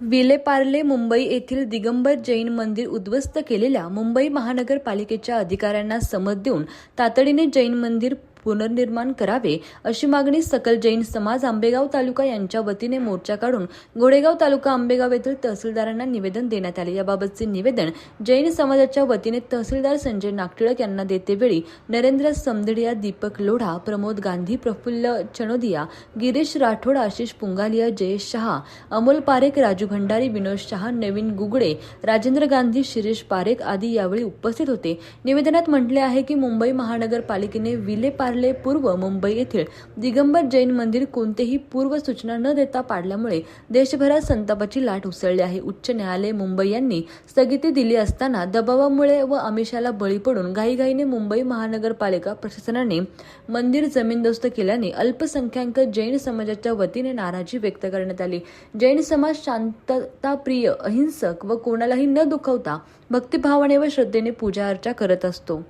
विलेपार्ले मुंबई येथील दिगंबर जैन मंदिर उद्ध्वस्त केलेल्या मुंबई महानगरपालिकेच्या अधिकाऱ्यांना समज देऊन तातडीने जैन मंदिर पुनर्निर्माण करावे अशी मागणी सकल जैन समाज आंबेगाव तालुका यांच्या वतीने मोर्चा काढून गोडेगाव तालुका आंबेगाव येथील तहसीलदारांना निवेदन देण्यात आले. याबाबतचे निवेदन जैन समाजाच्या वतीने तहसीलदार संजय नागटिळक यांना देतेवेळी नरेंद्र समदडिया दीपक लोढा प्रमोद गांधी प्रफुल्ल चनोदिया गिरीश राठोड आशिष पुंगालिया जयेश शहा अमोल पारेख राजू भंडारी विनोद शहा नवीन गुगडे राजेंद्र गांधी शिरीष पारेख आदी यावेळी उपस्थित होते. निवेदनात म्हटले आहे की मुंबई महानगरपालिकेने विले पार्ले पूर्व मुंबई येथील दिगंबर जैन मंदिर कोणतेही पूर्व सूचना न देता पाडल्यामुळे देशभरात संतापाची लाट उसळली आहे. उच्च न्यायालय मुंबई यांनी स्थगिती दिली असताना दबावामुळे व आमिषाला बळी पडून घाईघाईने मुंबई महानगरपालिका प्रशासनाने मंदिर जमीनदोस्त केल्याने अल्पसंख्याक जैन समाजाच्या वतीने नाराजी व्यक्त करण्यात आली. जैन समाज शांतताप्रिय अहिंसक व कोणालाही न दुखवता भक्तिभावाने व श्रद्धेने पूजा अर्चा करत असतो.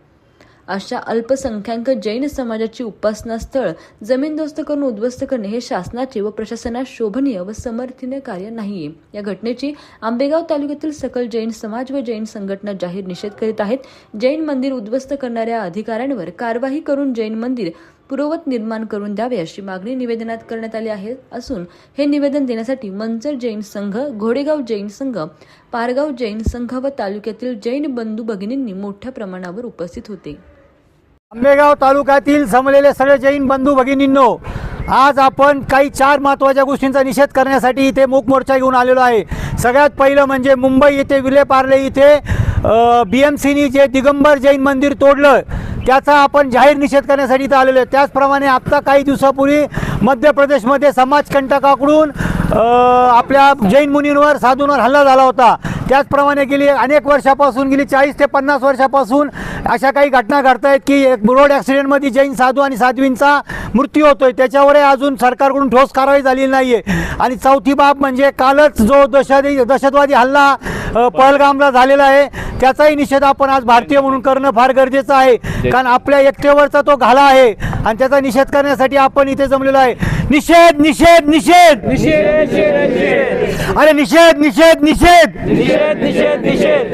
अशा अल्पसंख्याक जैन समाजाची उपासना स्थळ जमीनदोस्त करून उद्ध्वस्त करणे हे शासनाचे व प्रशासनास शोभनीय व समर्थनीय कार्य नाहीये. या घटनेची आंबेगाव तालुक्यातील सकल जैन समाज व जैन संघटना जाहीर निषेध करीत आहेत. जैन मंदिर उद्ध्वस्त करणाऱ्या अधिकाऱ्यांवर कारवाई करून जैन मंदिर पूर्ववत निर्माण करून द्यावे अशी मागणी निवेदनात करण्यात आली आहे असून हे निवेदन देण्यासाठी मंचर जैन संघ घोडेगाव जैन संघ पारगाव जैन संघ व तालुक्यातील जैन बंधू भगिनींनी मोठ्या प्रमाणावर उपस्थित होते. आंबेगाव तालुक्यातील जमलेले सगळे जैन बंधू भगिनींनो आज आपण काही चार महत्त्वाच्या गोष्टींचा निषेध करण्यासाठी इथे मूक मोर्चा घेऊन आलेलो आहे. सगळ्यात पहिलं म्हणजे मुंबई येथे विलेपार्ले इथे बी एम सीनी जे दिगंबर जैन मंदिर तोडलं त्याचा आपण जाहीर निषेध करण्यासाठी इथं आलेलो आहे. त्याचप्रमाणे आत्ता काही दिवसापूर्वी मध्य प्रदेशमध्ये समाजकंटकाकडून आपल्या जैन मुनींवर साधूंवर हल्ला झाला होता. त्याचप्रमाणे गेली अनेक वर्षापासून गेली चाळीस ते पन्नास वर्षापासून अशा काही घटना घडत आहेत की एक रोड ॲक्सिडेंटमध्ये जैन साधू आणि साध्वींचा मृत्यू होतोय. त्याच्यावरही अजून सरकारकडून ठोस कारवाई झालेली नाही आहे आणि चौथी बाब म्हणजे कालच जो दहशत दहशतवादी हल्ला पहलगामला झालेला आहे. त्याचाही निषेध आपण आज भारतीय म्हणून करणं फार गरजेचं आहे. कारण आपल्या एकटेवरचा तो घाला आहे. आणि त्याचा निषेध करण्यासाठी आपण इथे जमलेलो आहे. निषेध निषेध निषेध! निषेध निषेध निषेध अरे निषेध निषेध निषेध निषेध निषेध निषेध!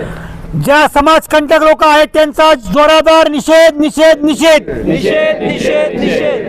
ज्या समाजकंटक लोक आहेत त्यांचा जोरादार निषेध निषेध निषेध! निषेध निषेध निषेध!